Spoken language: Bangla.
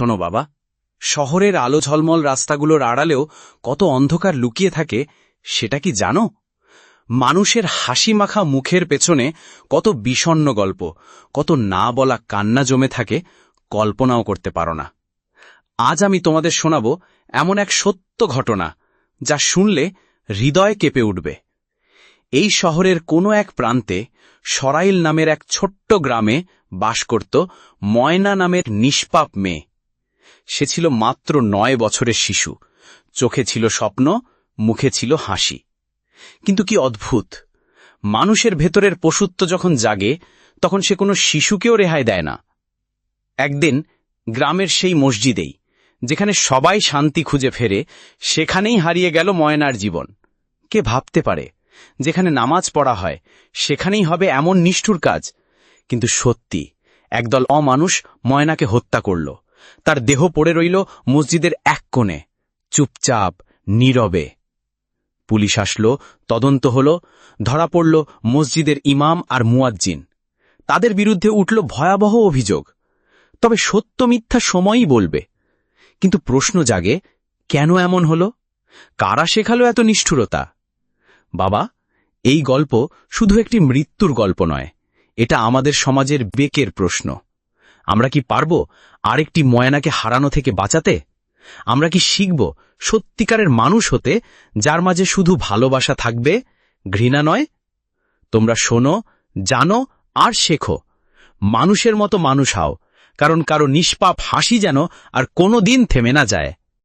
শোনো বাবা, শহরের আলো ঝলমল রাস্তাগুলোর আড়ালেও কত অন্ধকার লুকিয়ে থাকে, সেটা কি জানো? মানুষের হাসি মাখা মুখের পেছনে কত বিষণ্ণ গল্প, কত না বলা কান্না জমে থাকে, কল্পনাও করতে পারো না। আজ আমি তোমাদের শোনাব এমন এক সত্য ঘটনা, যা শুনলে হৃদয় কেঁপে উঠবে। এই শহরের কোনো এক প্রান্তে সরাইল নামের এক ছোট্ট গ্রামে বাস করত ময়না নামের নিষ্পাপ মেয়ে। সে ছিল মাত্র নয় বছরের শিশু। চোখে ছিল স্বপ্ন, মুখে ছিল হাসি। কিন্তু কি অদ্ভুত! মানুষের ভেতরের পশুত্ব যখন জাগে, তখন সে কোনো শিশুকেও রেহাই দেয় না। একদিন গ্রামের সেই মসজিদেই, যেখানে সবাই শান্তি খুঁজে ফেরে, সেখানেই হারিয়ে গেল ময়নার জীবন। কে ভাবতে পারে, যেখানে নামাজ পড়া হয়, সেখানেই হবে এমন নিষ্ঠুর কাজ। কিন্তু সত্যি, একদল অমানুষ ময়নাকে হত্যা করল। তার দেহ পড়ে রইল মসজিদের এক কোণে। চুপচাপ, নীরবে। পুলিশ আসলো, তদন্ত হল, ধরা পড়ল মসজিদের ইমাম আর মুয়াজ্জিন। তাদের বিরুদ্ধে উঠল ভয়াবহ অভিযোগ। তবে সত্য মিথ্যা সময়ই বলবে। কিন্তু প্রশ্ন জাগে, কেন এমন হল? কারা শেখালো এত নিষ্ঠুরতা? বাবা, এই গল্প শুধু একটি মৃত্যুর গল্প নয়, এটা আমাদের সমাজের বেকের প্রশ্ন। আমরা কি পারব আরেকটি ময়নাকে হারানো থেকে বাঁচাতে? আমরা কি শিখব সত্যিকারের মানুষ হতে, যার মাঝে শুধু ভালোবাসা থাকবে, ঘৃণা নয়? তোমরা শোনো, জানো আর শেখো। মানুষের মতো মানুষ হাও, কারণ কারও নিষ্পাপ হাসি যেন আর কোনো দিন থেমে না যায়।